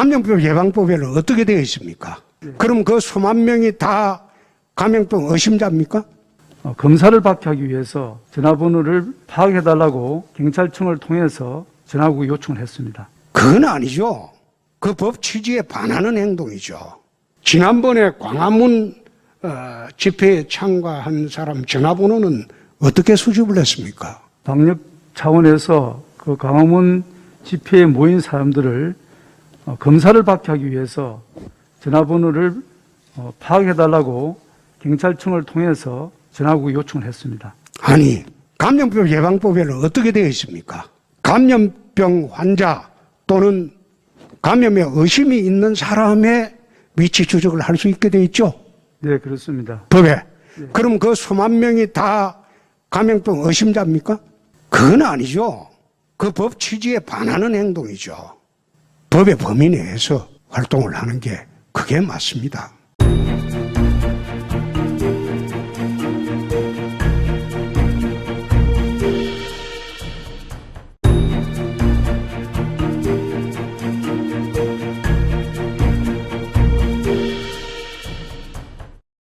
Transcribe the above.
감염병 예방법에는 어떻게 되어 있습니까? 그럼 그 수만 명이 다 감염병 의심자입니까? 어, 검사를 받게 하기 위해서 전화번호를 파악해달라고 경찰청을 통해서 전화국 요청을 했습니다. 그건 아니죠. 그 법 취지에 반하는 행동이죠. 지난번에 광화문 어, 집회에 참가한 사람 전화번호는 어떻게 수집을 했습니까? 방역 차원에서 그 강화문 집회에 모인 사람들을 어, 검사를 받게 하기 위해서 전화번호를 어, 파악해달라고 경찰청을 통해서 전화국 요청을 했습니다. 아니, 감염병 예방법에는 어떻게 되어 있습니까? 감염병 환자 또는 감염에 의심이 있는 사람의 위치 추적을 할 수 있게 되어 있죠. 네, 그렇습니다. 법에. 그럼 그 수만 명이 다 감염병 의심자입니까? 그건 아니죠. 그 법 취지에 반하는 행동이죠. 법의 범위 내에서 활동을 하는 게 그게 맞습니다.